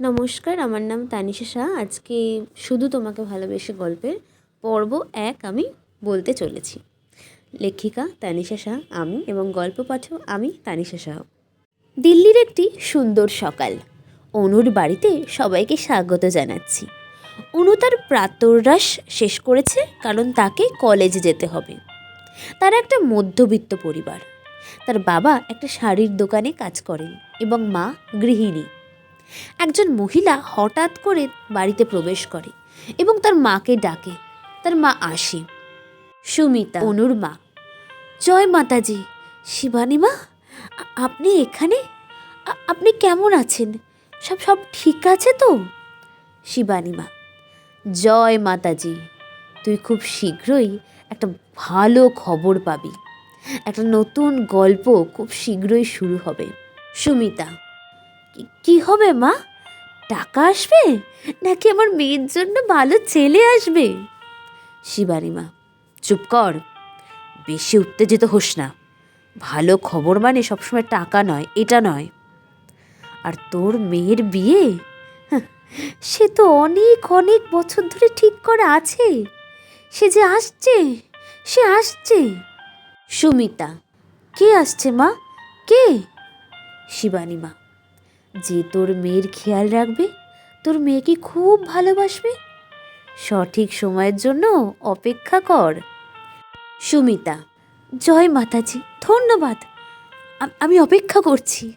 নমস্কার, আমার নাম তানিশা শাহ। আজকে শুধু তোমাকে ভালোবেসে গল্পের পর্ব এক আমি বলতে চলেছি। লেখিকা তানিশা শাহ, আমি এবং গল্প পাঠক আমি তানিশা শাহ। দিল্লির একটি সুন্দর সকাল। অনুর বাড়িতে সবাইকে স্বাগত জানাচ্ছি। অনু তার প্রাতরাশ শেষ করেছে কারণ তাকে কলেজে যেতে হবে। তার একটা মধ্যবিত্ত পরিবার। তার বাবা একটা শাড়ির দোকানে কাজ করেন এবং মা গৃহিণী। একজন মহিলা হঠাৎ করে বাড়িতে প্রবেশ করে এবং তার মাকে ডাকে। তার মা আসে। সুমিতা, অনুর মা, জয় মাতাজি, শিবানী মা, আপনি এখানে? আপনি কেমন আছেন? সব সব ঠিক আছে তো? শিবানী মা, জয় মাতাজি, তুই খুব শীঘ্রই একটা ভালো খবর পাবি। একটা নতুন গল্প খুব শীঘ্রই শুরু হবে। সুমিতা কি- হবে, মা? টাকা আসবে? নাকি আমার মেয়ের জন্য ভালো ছেলে আসবে? শিবানী মা, চুপ কর। বেশি উত্তেজিত হোস না। ভালো খবর মানে সবসময় টাকা নয়, এটা নয়। আর তোর মেয়ের বিয়ে? সে তো অনেক অনেক বছর ধরে ঠিক করা আছে। সে যে আসছে, সে আসছে। সুমিতা, কে আসছে মা? কে? শিবানী মা যে তোর মেয়ের খেয়াল রাখবে, তোর মেয়েকে খুব ভালোবাসবে। সঠিক সময়ের জন্য অপেক্ষা কর। সুমিতা, জয় মাতাজি, ধন্যবাদ। আমি অপেক্ষা করছি।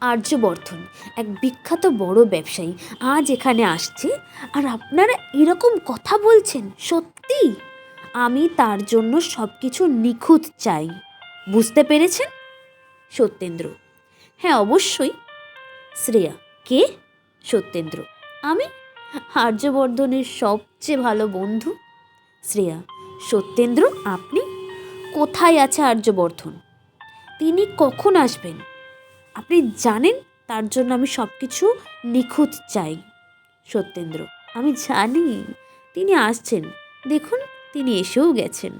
আর্যবর্ধন, এক বিখ্যাত বড় ব্যবসায়ী, আজ এখানে আসছে আর আপনারা এরকম কথা বলছেন, সত্যি? আমি তার জন্য সব কিছু নিখুঁত চাই। বুঝতে পেরেছেন? সত্যেন্দ্র হ্যাঁ অবশ্যই। শ্রেয়া। কে? সত্যেন্দ্র। আমি? আর্যবর্ধনের সবচেয়ে ভালো বন্ধু। শ্রেয়া। সত্যেন্দ্র, আপনি? কোথায় আছে আর্যবর্ধন? তিনি কখন আসবেন? আপনি জানেন? তার জন্য আমি সব কিছু নিখুঁত চাই। সত্যেন্দ্র। আমি জানি। তিনি আসছেন। দেখুন, তিনি এসেও গেছেন।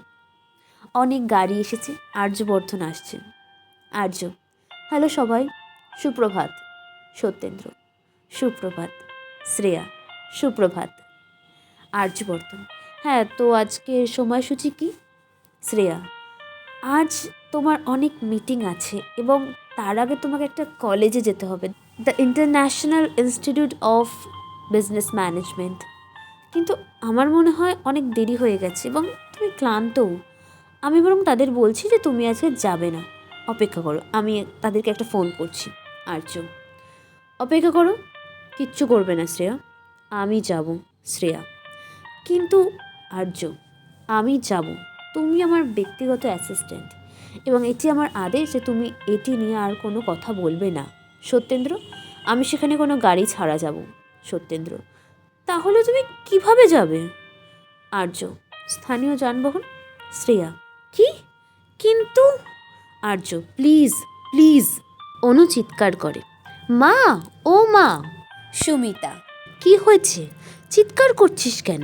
অনেক গাড়ি এসেছে। আর্যবর্ধন আসছেন। আর্য। হ্যালো সবাই। সুপ্রভাত। সত্যেন্দ্র। সুপ্রভাত। শ্রেয়া, সুপ্রভাত। আর্যবর্ধন হ্যাঁ তো আজকে সময়সূচি কি? শ্রেয়া, আজ তোমার অনেক মিটিং আছে এবং তার আগে তোমাকে একটা কলেজে যেতে হবে। The international institute of business management. কিন্তু আমার মনে হয় অনেক দেরি হয়ে গেছে এবং তুমি ক্লান্তও। আমি বরং তাদের বলছি যে তুমি আজকে যাবে না। অপেক্ষা করো, আমি তাদেরকে একটা ফোন করছি। আর্য অপেক্ষা করো, কিচ্ছু করবে না শ্রেয়া। আমি যাব, শ্রেয়া। কিন্তু আর্য, আমি যাব। তুমি আমার ব্যক্তিগত অ্যাসিস্ট্যান্ট এবং এটি আমার আদেশ যে তুমি এটি নিয়ে আর কোনো কথা বলবে না। সত্যেন্দ্র, আমি সেখানে কোনো গাড়ি ছাড়া যাব। সত্যেন্দ্র, তাহলে তুমি কীভাবে যাবে? আর্য, স্থানীয় যানবাহন? শ্রেয়া, কি? কিন্তু আর্য প্লিজ প্লিজ অনু চিৎকার করে। মা, ও মা। সুমিতা, কি হয়েছে? চিৎকার করছিস কেন?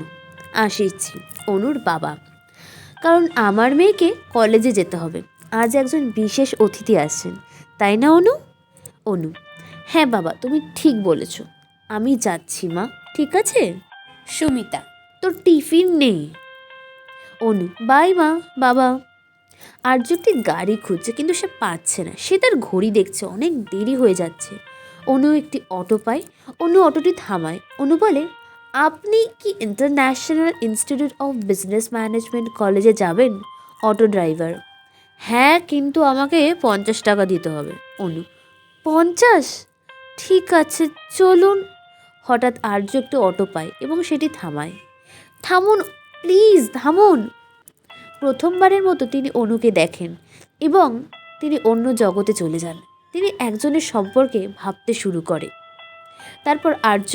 আসিছি অনুর বাবা। কারণ আমার মেয়েকে কলেজে যেতে হবে। আজ একজন বিশেষ অতিথি আসছেন। তাই না, অনু? অনু হ্যাঁ বাবা, তুমি ঠিক বলেছ। আমি যাচ্ছি, মা, ঠিক আছে? সুমিতা, তোর টিফিন নেই। অনু, বাই মা, বাবা। আর্য একটি গাড়ি খুঁজছে, কিন্তু সে পাচ্ছে না। সে তার ঘড়ি দেখছে, অনেক দেরি হয়ে যাচ্ছে। অনু একটি অটো পায়, অনু অটোটি থামায়। অনু বলে, আপনি কি international institute of business management কলেজে যাবেন? Auto driver. হ্যাঁ কিন্তু আমাকে পঞ্চাশ টাকা দিতে হবে। অনু, পঞ্চাশ? ঠিক আছে, চলুন। হঠাৎ আর্য একটি অটো পায় এবং সেটি থামায়। থামুন, প্লিজ, থামুন। প্রথমবারের মতো তিনি অনুকে দেখেন এবং তিনি অন্য জগতে চলে যান। তিনি একজনের সম্পর্কে ভাবতে শুরু করে। তারপর আর্য,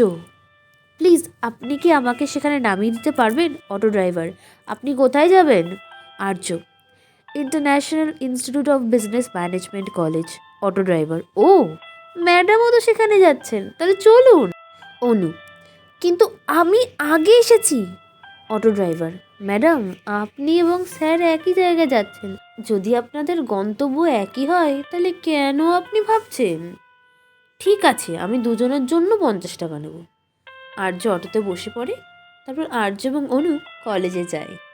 প্লিজ, আপনি কি আমাকে সেখানে নামিয়ে দিতে পারবেন, অটো ড্রাইভার? আপনি কোথায় যাবেন? Arya, international institute of business management college, auto driver. ও, ম্যাডামও তো সেখানে যাচ্ছেন, তাহলে চলুন। অনু, কিন্তু আমি আগে এসেছি। অটো ড্রাইভার, ম্যাডাম, আপনি এবং স্যার একই জায়গায় যাচ্ছেন। যদি আপনাদের গন্তব্য একই হয়, তাহলে কেন আপনি ভাবছেন? ঠিক আছে, আমি দুজনের জন্য পঞ্চাশ টাকা নেব। আর্য অটোতে বসে পড়ে, তারপর আর্য এবং অনু কলেজে যায়।